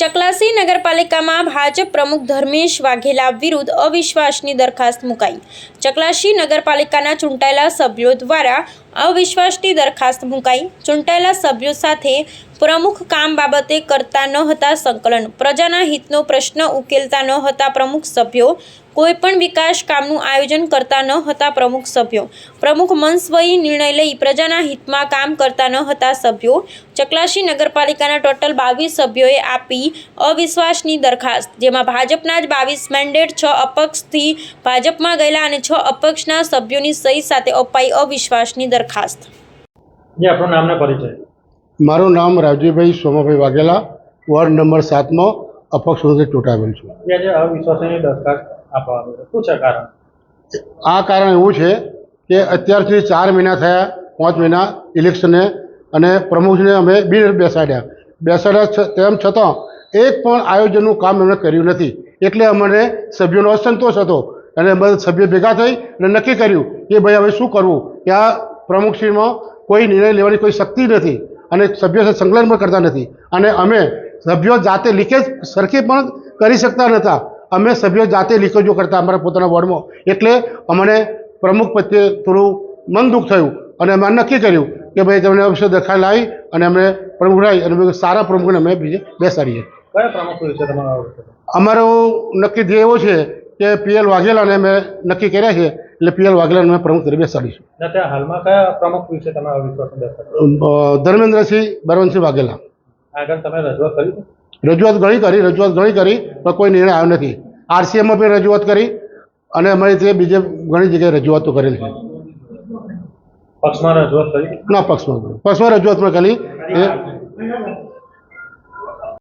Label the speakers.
Speaker 1: ચકલાસી નગરપાલિકામાં ભાજપ પ્રમુખ ધર્મેશ વાઘેલા વિરુદ્ધ અવિશ્વાસની દરખાસ્ત મુકાઈ. ચકલાસી નગરપાલિકાના ચૂંટાયેલા સભ્યો દ્વારા અવિશ્વાસની દરખાસ્ત મુકાઈ. ચૂંટાયેલા સભ્યો સાથે પ્રમુખ કામ બાબતે કરતા ન હતા સંકલન. પ્રજાના હિતનો પ્રશ્ન ઉકેલતા ન હતા પ્રમુખ સભ્યો. કોઈપણ વિકાસ કામનું આયોજન કરતા ન હતા પ્રમુખ સભ્યો. પ્રમુખ મનસ્વયી નિર્ણય લઈ પ્રજાના હિતમાં કામ કરતા ન હતા સભ્યો. ચકલાસી નગરપાલિકાના ટોટલ બાવીસ સભ્યોએ આપી અવિશ્વાસની દરખાસ્ત, જેમાં ભાજપના જ બાવીસ મેન્ડેટ, છ અપક્ષથી ભાજપમાં ગયેલા અને છ અપક્ષના સભ્યોની સહી સાથે અપાઈ અવિશ્વાસની દરખાસ્ત.
Speaker 2: જે આપણું નામને પરિચય.
Speaker 3: મારું નામ રાજીવભાઈ સોમાભાઈ વાઘેલા વોર્ડ નંબર સાતમાં અપક્ષ તરીકે ચૂંટાયેલ છું.
Speaker 2: આજે અવિશ્વાસની દરખાસ્ત આપવાનું છે. શું છે કારણ?
Speaker 3: આ કારણ એવું છે કે અત્યારથી ચાર મહિના થયા પાંચ મહિના ઇલેક્શને અને પ્રમુખને અમે બિલ બેસાડ્યા. બેસાડ્યા તેમ છતાં એક પણ આયોજનનું કામ એમણે કર્યું નથી. એટલે અમને સભ્યોનો અસંતોષ હતો અને બધા સભ્યો ભેગા થઈ અને નક્કી કર્યું કે ભાઈ હવે શું કરવું? કે આ પ્રમુખશ્રીમાં કોઈ નિર્ણય લેવાની કોઈ શક્તિ નથી અને સભ્યો સાથે સંકલન પણ કરતા નથી. અને અમે સભ્યો જાતે લીકેજ સરખી પણ કરી શકતા નહોતા. અમે સભ્યો જાતે લીકેજો કરતા અમારા પોતાના વોર્ડમાં. એટલે અમને પ્રમુખ પ્રત્યે થોડું મન દુઃખ થયું અને અમે નક્કી કર્યું કે ભાઈ તમને અવશ્ય દેખાય લાવી અને અમે પ્રમુખ લાવી અને સારા પ્રમુખને અમે બીજે બેસાડીએ? અમારો નક્કી ધ્યેય એવો છે કે પીએલ વાઘેલાને અમે નક્કી કર્યા છે એટલે પીએલ વાઘેલાને મેં પ્રમુખ તરીકે બેસાડીશું.
Speaker 2: હાલમાં કયા પ્રમુખ વિશે તમે
Speaker 3: ધર્મેન્દ્રસિંહ બરવનસિંહ વાઘેલા.
Speaker 2: આગળ તમે રજૂઆત કરી
Speaker 3: રજૂઆત ઘણી કરી રજૂઆત ઘણી કરી પણ કોઈ નિર્ણય આવ્યો નથી. આરસીએમમાં પણ રજૂઆત કરી અને અમારી તે બીજે ઘણી જગ્યાએ રજૂઆતો કરેલી છે.
Speaker 2: પક્ષમાં રજૂઆત કરી?
Speaker 3: ના પક્ષમાં. પક્ષમાં રજૂઆત પણ કરી.